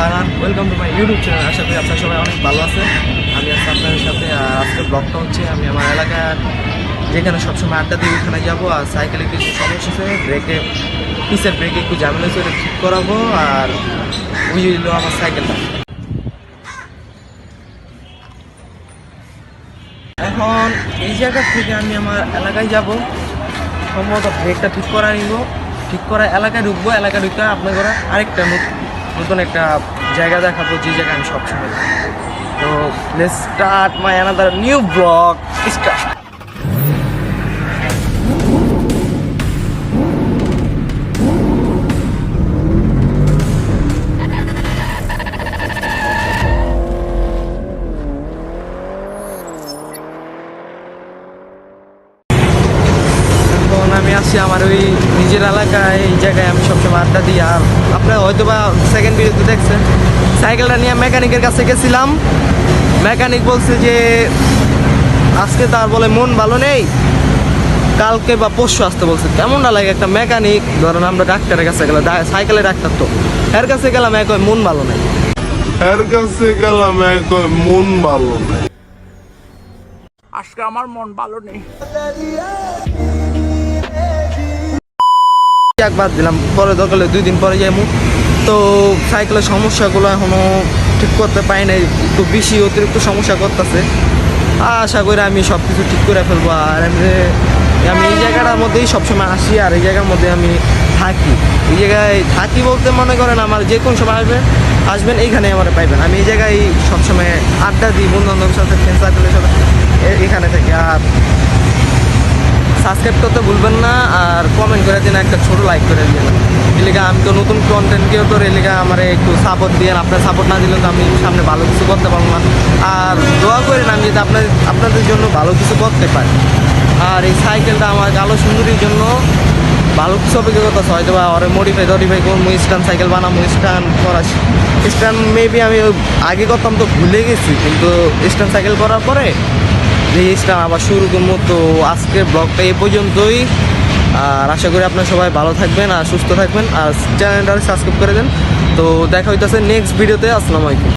Farhan welcome to my YouTube channel আশা করি আপনারা সবাই অনেক ভালো আছে আমি আজকে আপনাদের সাথে। আজকে ব্লগটা হচ্ছে, আমি আমার এলাকার যেখানে সবসময় আড্ডা দিই ওখানে যাব। আর সাইকেলে কিছু সমস্যা আছে ব্রেকে পিসের ব্রেকে একটু ঝামেলা ওটা ঠিক করাবো। আর ওই হলো আমার সাইকেলটা এখন এই জায়গা থেকে আমি আমার এলাকায় যাব। সম্ভবত ব্রেকটা ঠিক করা নিব। ঠিক করা এলাকায় ঢুকবো। এলাকায় ঢুকে আপনার আরেকটা নতুন একটা জায়গা দেখাবো যে জায়গায় আমি সবসময় তো let's start my another new blog start আসছি আমার ওই নিজের এলাকায় এই জায়গায় আমি সবসময় আড্ডা দিই। আর আপনারা হয়তো বা সেকেন্ড ভিডিওতে দেখছেন। সাইকেলটা নিয়ে মেকানিকের কাছে গেছিলাম। মেকানিক বলছে যে আজকে তার বলে মন ভালো নেই। কালকে বা পরশু আসতে বলছে। কেমন না লাগে একটা মেকানিক ধরেন আমরা ডাক্তারের কাছে গেলাম সাইকেলের ডাক্তার তো। এর কাছে গেলাম এক মন ভালো নেই। এর কাছে গেলাম এক মন ভালো নেই। আজকে আমার মন ভালো নেই। একবার দিলাম। পরে দরকার দুই দিন পরে যাইমু। তো সাইকেলের সমস্যাগুলো এখনও ঠিক করতে পারি নাই। একটু বেশি অতিরিক্ত সমস্যা করতেছে। আশা করি আমি সব কিছু ঠিক করে ফেলব। আর এমনি আমি এই জায়গাটার মধ্যেই সবসময় আসি আর এই জায়গার মধ্যে আমি থাকি। এই জায়গায় থাকি বলতে মনে করেন আমার যে কোন সময় আসবেন আসবেন এইখানে আমার পাইবেন। আমি এই জায়গায় সবসময় আড্ডা দিই বন্ধু বান্ধবের সাথে ফ্রেন্ড সার্কেলের সাথে এখানে থেকে। আর সাবস্ক্রাইব করতে ভুলবেন না আর কমেন্ট করে দিন, একটা ছোট লাইক করে দিন। এলিগা আমি তো নতুন কন্টেন্ট কেউ তো এলিগা আমার একটু সাপোর্ট দিয়ে আপনার সাপোর্ট না দিলে তো আমি সামনে ভালো কিছু করতে পারব না। আর দোয়া করেন আমি যদি আপনার, আপনাদের জন্য ভালো কিছু করতে পারি। আর এই সাইকেলটা আমার কালো সুন্দরীর জন্য ভালো কিছু অভিজ্ঞতা হয়তো বা ওরে মডিফাই টডিফাই করব স্ট্যান্ড সাইকেল বানাবো স্ট্যান্ড করা স্ট্যান্ড মেবি আমি আগে করতাম তো ভুলে গেছি, কিন্তু স্ট্যান্ড সাইকেল করার পরে জিনিসটা আবার শুরু করব তো আজকের ব্লগটা এ পর্যন্তই। আর আশা করি আপনারা সবাই ভালো থাকবেন আর সুস্থ থাকবেন। আর চ্যানেলটা সাবস্ক্রাইব করে দেন। তো দেখা হইতেছে নেক্সট ভিডিওতে আসসালামু আলাইকুম।